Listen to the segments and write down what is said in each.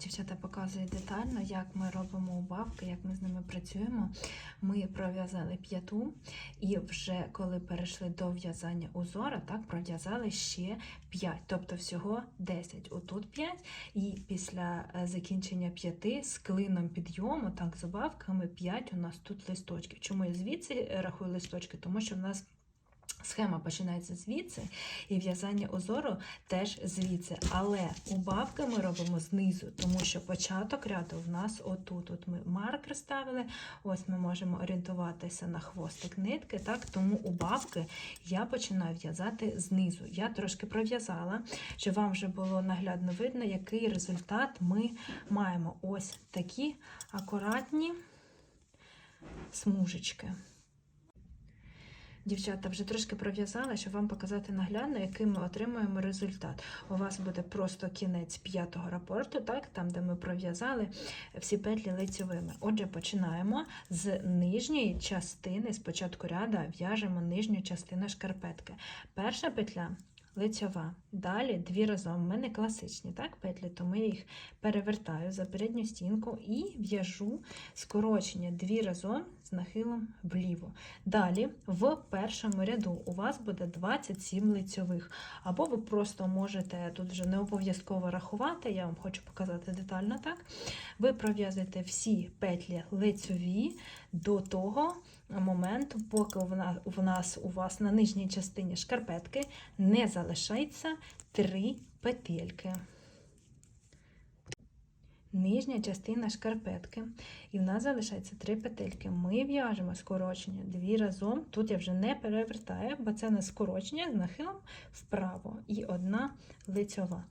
Дівчата показують детально, як ми робимо убавки, як ми з ними працюємо. Ми пров'язали п'яту, і вже коли перейшли до в'язання узора, так пров'язали ще 5, тобто всього 10. Отут 5, і після е, закінчення п'яти з клином підйому, так, з убавками 5 у нас тут листочків. Чому я звідси рахую листочки? Тому що в нас Схема починається звідси, і в'язання узору теж звідси. Але убавки ми робимо знизу, тому що початок ряду в нас отут. От ми маркер ставили, ось ми можемо орієнтуватися на хвостик нитки. Так? Тому убавки я починаю в'язати знизу. Я трошки пров'язала, щоб вам вже було наглядно видно, який результат ми маємо. Ось такі акуратні смужечки. Дівчата вже трошки пров'язала, щоб вам показати наглядно, який ми отримуємо результат. У вас буде просто кінець п'ятого рапорту, так, там, де ми пров'язали всі петлі лицьовими. Отже, починаємо з нижньої частини, спочатку початку ряда в'яжемо нижню частину шкарпетки. Перша петля лицьова. Далі дві разом. У мене класичні так, петлі, тому я їх перевертаю за передню стінку і в'яжу скорочення дві разом з нахилом вліво. Далі в першому ряду у вас буде 27 лицьових. Або ви просто можете тут вже не обов'язково рахувати, я вам хочу показати детально так. Ви пров'язуєте всі петлі лицьові до того моменту, поки в нас, у вас на нижній частині шкарпетки не залишається три петельки. Нижня частина шкарпетки, і в нас залишається три петельки. Ми в'яжемо скорочення дві разом. Тут я вже не перевертаю, бо це не скорочення з нахилом вправо і одна лицьова.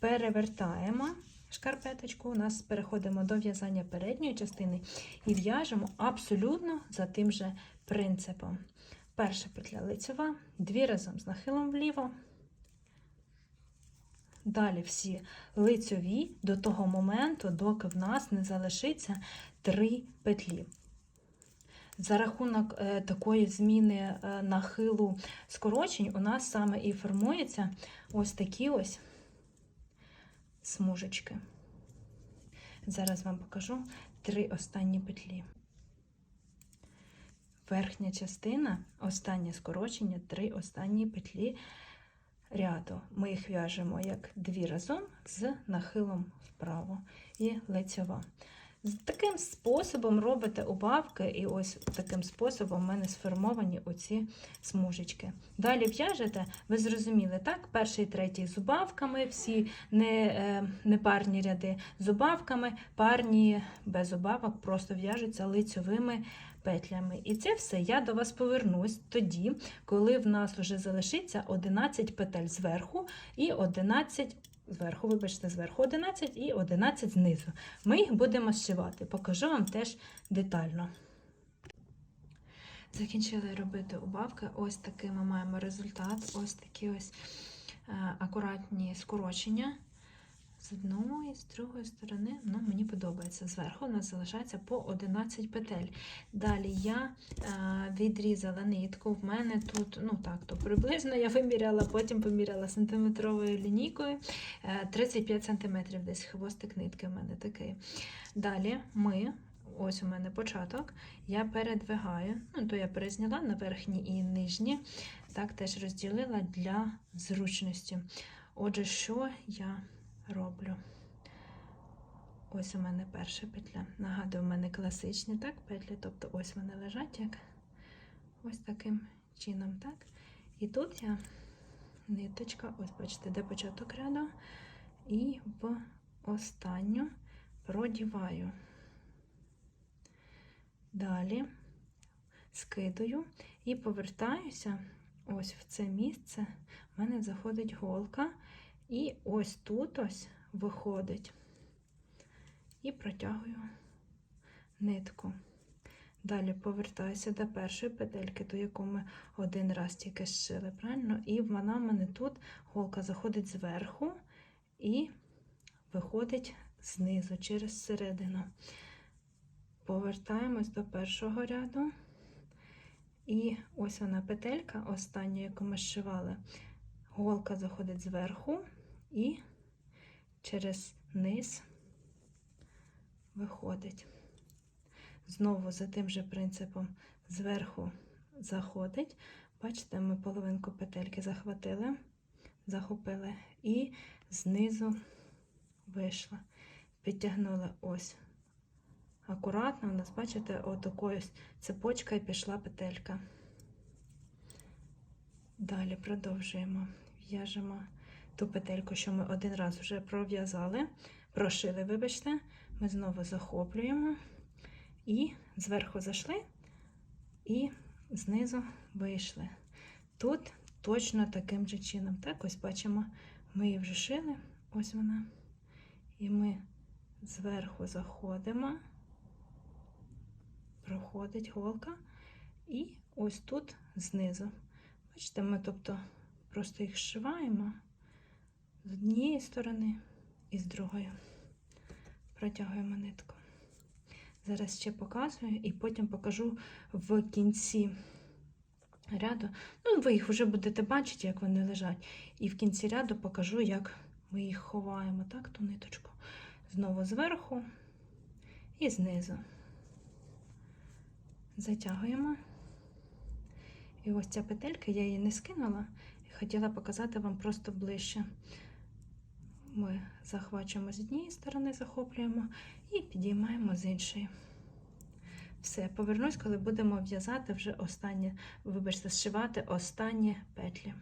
Перевертаємо шкарпеточку, у нас переходимо до в'язання передньої частини і в'яжемо абсолютно за тим же принципом. Перша петля лицьова, дві разом з нахилом вліво. Далі всі лицьові до того моменту, доки в нас не залишиться три петлі. За рахунок е, такої зміни е, нахилу скорочень, у нас саме і формуються ось такі ось смужечки. Зараз вам покажу три останні петлі. Верхня частина, останнє скорочення, три останні петлі ряду. Ми їх в'яжемо як дві разом з нахилом вправо і лицьова. Таким способом робите убавки, і ось таким способом в мене сформовані оці смужечки. Далі в'яжете, ви зрозуміли, так? Перший, третій з убавками, всі не, е, не парні ряди з убавками, парні без убавок просто в'яжуться лицьовими петлями. І це все я до вас повернусь тоді, коли в нас вже залишиться 11 петель зверху і 11 зверху, вибачте, зверху 11 і 11 знизу. Ми їх будемо зшивати. Покажу вам теж детально. Закінчили робити убавки. Ось такий ми маємо результат. Ось такі ось е, акуратні скорочення. З одної, з другої сторони, ну, мені подобається. Зверху у нас залишається по 11 петель. Далі я е, відрізала нитку. В мене тут, ну так, то приблизно я виміряла, потім поміряла сантиметровою лінійкою. Е, 35 см десь хвостик нитки в мене такий. Далі ми. Ось у мене початок, я передвигаю, ну, то я перезняла на верхні і нижні, так теж розділила для зручності. Отже, що я роблю. Ось у мене перша петля. Нагадую, у мене класичні так, петлі, тобто ось вони лежать як ось таким чином. так. І тут я ниточка, ось бачите, де початок ряду, і в останню продіваю. Далі скидаю і повертаюся ось в це місце. У мене заходить голка. І ось тут ось виходить і протягую нитку. Далі повертаюся до першої петельки, до яку ми один раз тільки зшили, правильно? І вона в мене тут голка заходить зверху і виходить знизу через середину. Повертаємось до першого ряду. І ось вона петелька, остання, яку ми зшивали. Голка заходить зверху і через низ виходить. Знову за тим же принципом зверху заходить. Бачите, ми половинку петельки захватили, захопили і знизу вийшла. Підтягнули ось. Акуратно у нас, бачите, отакою цепочка і пішла петелька. Далі продовжуємо. В'яжемо ту петельку, що ми один раз вже пров'язали, прошили, вибачте, ми знову захоплюємо і зверху зайшли, і знизу вийшли. Тут точно таким же чином. Так, ось бачимо, ми її вже шили, ось вона. І ми зверху заходимо, проходить голка, і ось тут знизу. Бачите, ми тобто просто їх зшиваємо з однієї сторони і з другої. Протягуємо нитку. Зараз ще показую і потім покажу в кінці ряду. Ну, ви їх вже будете бачити, як вони лежать. І в кінці ряду покажу, як ми їх ховаємо, так, ту ниточку. Знову зверху і знизу. Затягуємо. І ось ця петелька, я її не скинула, і хотіла показати вам просто ближче. Ми захвачуємо з однієї сторони, захоплюємо і підіймаємо з іншої. Все, повернусь, коли будемо в'язати вже останнє, вибачте, зшивати останні петлі.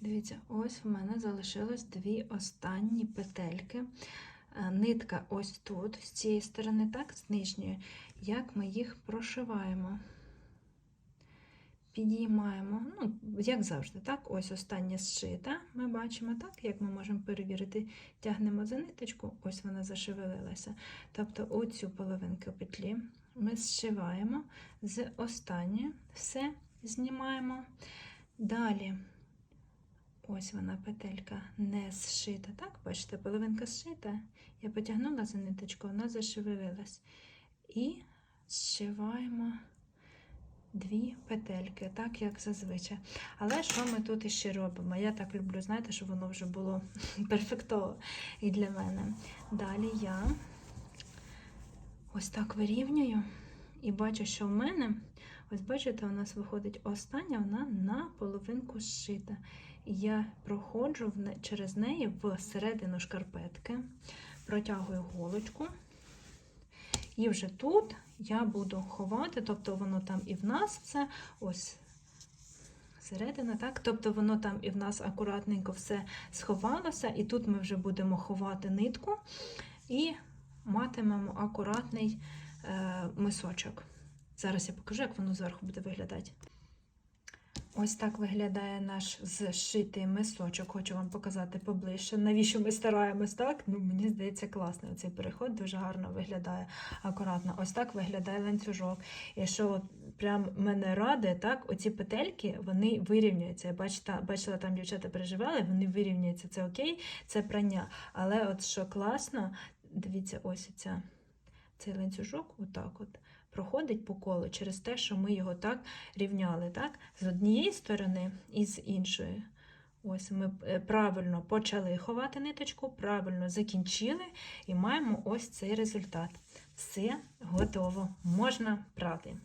Дивіться, ось в мене залишилось дві останні петельки. Е, Нитка ось тут, з цієї сторони, так, з нижньої, як ми їх прошиваємо. Підіймаємо, ну, як завжди, так, ось остання зшита, ми бачимо, так, як ми можемо перевірити, тягнемо за ниточку, ось вона зашевелилася. Тобто оцю половинку петлі ми зшиваємо з останньої, все знімаємо. Далі, ось вона петелька не зшита, так, бачите, половинка зшита, я потягнула за ниточку, вона зашевелилась. І зшиваємо дві петельки, так як зазвичай. Але що ми тут іще робимо? Я так люблю, знаєте, щоб воно вже було перфектово і для мене. Далі я ось так вирівнюю і бачу, що в мене, ось бачите, у нас виходить остання, вона на половинку зшита. І я проходжу через неї в середину шкарпетки, протягую голочку. І вже тут я буду ховати, тобто воно там і в нас все, ось середина, так? Тобто воно там і в нас акуратненько все сховалося, і тут ми вже будемо ховати нитку і матимемо акуратний е, мисочок. Зараз я покажу, як воно зверху буде виглядати. Ось так виглядає наш зшитий мисочок. Хочу вам показати поближче. Навіщо ми стараємось, так? Ну, мені здається, класний цей переход дуже гарно виглядає акуратно. Ось так виглядає ланцюжок. І що прям мене радує, так, оці петельки вони вирівнюються. Я бачила, бачила, там дівчата переживали, вони вирівнюються. Це окей, це прання. Але от що класно, дивіться, ось ця, цей ланцюжок, отак от проходить по колу через те, що ми його так рівняли, так? з однієї сторони і з іншої. Ось ми е, правильно почали ховати ниточку, правильно закінчили і маємо ось цей результат. Все готово, можна прати.